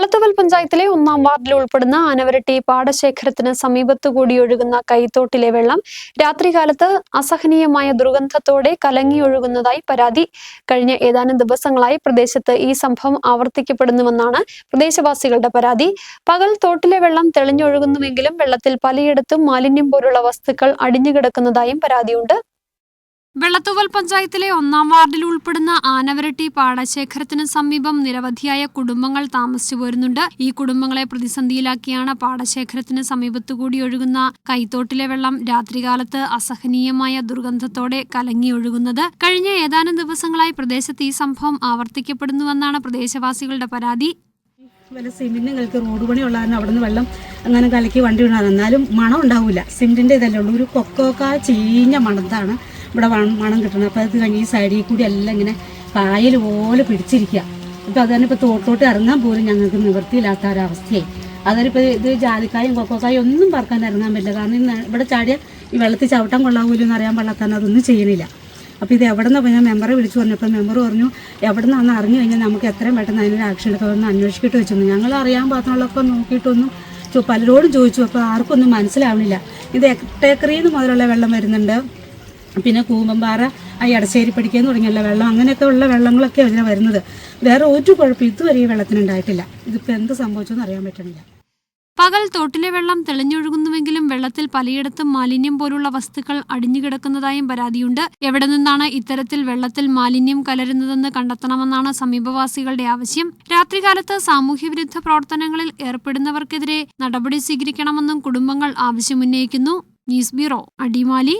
വെള്ളത്തുവൽ പഞ്ചായത്തിലെ ഒന്നാം വാർഡിൽ ഉൾപ്പെടുന്ന ആനവരട്ടി പാടശേഖരത്തിന് സമീപത്തുകൂടി ഒഴുകുന്ന കൈത്തോട്ടിലെ വെള്ളം രാത്രികാലത്ത് അസഹനീയമായ ദുർഗന്ധത്തോടെ കലങ്ങി ഒഴുകുന്നതായി പരാതി. കഴിഞ്ഞ ഏതാനും ദിവസങ്ങളായി പ്രദേശത്ത് ഈ സംഭവം ആവർത്തിക്കപ്പെടുന്നുവെന്നാണ് പ്രദേശവാസികളുടെ പരാതി. പകൽ തോട്ടിലെ വെള്ളം തെളിഞ്ഞൊഴുകുന്നുവെങ്കിലും വെള്ളത്തിൽ പലയിടത്തും മാലിന്യം പോലുള്ള വസ്തുക്കൾ അടിഞ്ഞുകിടക്കുന്നതായും പരാതിയുണ്ട്. വെള്ളത്തുവൽ പഞ്ചായത്തിലെ ഒന്നാം വാർഡിൽ ഉൾപ്പെടുന്ന ആനവരട്ടി പാടശേഖരത്തിന് സമീപം നിരവധിയായ കുടുംബങ്ങൾ താമസിച്ചു വരുന്നുണ്ട് ഈ കുടുംബങ്ങളെ പ്രതിസന്ധിയിലാക്കിയാണ് പാടശേഖരത്തിന് സമീപത്തുകൂടി ഒഴുകുന്ന കൈത്തോട്ടിലെ വെള്ളം രാത്രികാലത്ത് അസഹനീയമായ ദുർഗന്ധത്തോടെ കലങ്ങി ഒഴുകുന്നത് കഴിഞ്ഞ ഏതാനും ദിവസങ്ങളായി പ്രദേശത്ത് ഈ സംഭവം ആവർത്തിക്കപ്പെടുന്നുവെന്നാണ് പ്രദേശവാസികളുടെ പരാതി. വല്ല സിമെന്റും റോഡ് പണി ഉള്ളതാണ് അവിടെ നിന്ന് വെള്ളം അങ്ങനെ കലക്കി വണ്ടി വിടാൻ എന്നാലും മണം ഉണ്ടാവില്ല സിമെന്റിന്റെ ഇതല്ലേ ഉള്ളൂ. ഒരു കൊക്കോക്ക ചീഞ്ഞ മണത്താണ്. ഇവിടെ മണം കിട്ടണം. അപ്പോൾ അത് കഴിഞ്ഞ് ഈ സൈഡിൽ കൂടി എല്ലാം ഇങ്ങനെ പായൽ പോലെ പിടിച്ചിരിക്കുക അപ്പോൾ അത് തന്നെ ഇപ്പോൾ തോട്ടോട്ട് ഇറങ്ങാൻ പോലും ഞങ്ങൾക്ക് നിവൃത്തിയില്ലാത്ത ഒരവസ്ഥയായി അതിനിപ്പോൾ ഇത് ജാതിക്കായും കൊക്കോക്കായും ഒന്നും പറക്കാൻ ഇറങ്ങാൻ പറ്റില്ല. കാരണം ഇന്ന് ഇവിടെ ചാടിയ ഈ വെള്ളത്തിൽ ചവിട്ടാൻ കൊള്ളാവൂല്ലോ എന്ന് അറിയാൻ പാടില്ലാത്ത അതൊന്നും ചെയ്യണില്ല. അപ്പോൾ ഇത് എവിടെ നിന്ന് ഞാൻ മെമ്പറെ വിളിച്ചു പറഞ്ഞപ്പോൾ മെമ്പർ പറഞ്ഞു എവിടെ നിന്നാണെന്ന് അറിഞ്ഞു കഴിഞ്ഞാൽ നമുക്ക് എത്രയും പെട്ടെന്ന് അതിനൊരു ആക്ഷൻ എടുക്കാമെന്ന് അന്വേഷിക്കിട്ട് വെച്ചു ഞങ്ങൾ അറിയാൻ പാത്രങ്ങളൊക്കെ നോക്കിയിട്ടൊന്നും പലരോടും ചോദിച്ചു. അപ്പോൾ ആർക്കൊന്നും മനസ്സിലാവണില്ല. ഇത് എട്ടേക്കറിയിൽ നിന്ന് മുതലുള്ള വെള്ളം വരുന്നുണ്ട്. പിന്നെ കൂമ്പമ്പാറ ആ അടശ്ശേരി പിടിക്കാൻ തുടങ്ങിയല്ല വെള്ളം. അങ്ങനെയൊക്കെ ഉള്ള വെള്ളങ്ങളൊക്കെ ഇതിനെ വരുന്നത്. വേറെ ഒരു കുഴപ്പം ഇതുവരെ ഈ വെള്ളത്തിനുണ്ടായിട്ടില്ല. ഇതിപ്പോൾ എന്ത് സംഭവിച്ചെന്ന് അറിയാൻ പറ്റണില്ല. പകൽ തോട്ടിലെ വെള്ളം തെളിഞ്ഞൊഴുകുന്നുവെങ്കിലും വെള്ളത്തിൽ പലയിടത്തും മാലിന്യം പോലുള്ള വസ്തുക്കൾ അടിഞ്ഞുകിടക്കുന്നതായും പരാതിയുണ്ട്. എവിടെ നിന്നാണ് ഇത്തരത്തിൽ വെള്ളത്തിൽ മാലിന്യം കലരുന്നതെന്ന് കണ്ടെത്തണമെന്നാണ് സമീപവാസികളുടെ ആവശ്യം. രാത്രികാലത്ത് സാമൂഹ്യവിരുദ്ധ പ്രവർത്തനങ്ങളിൽ ഏർപ്പെടുന്നവർക്കെതിരെ നടപടി സ്വീകരിക്കണമെന്നും കുടുംബങ്ങൾ ആവശ്യമുന്നയിക്കുന്നു. News bureau Adimali.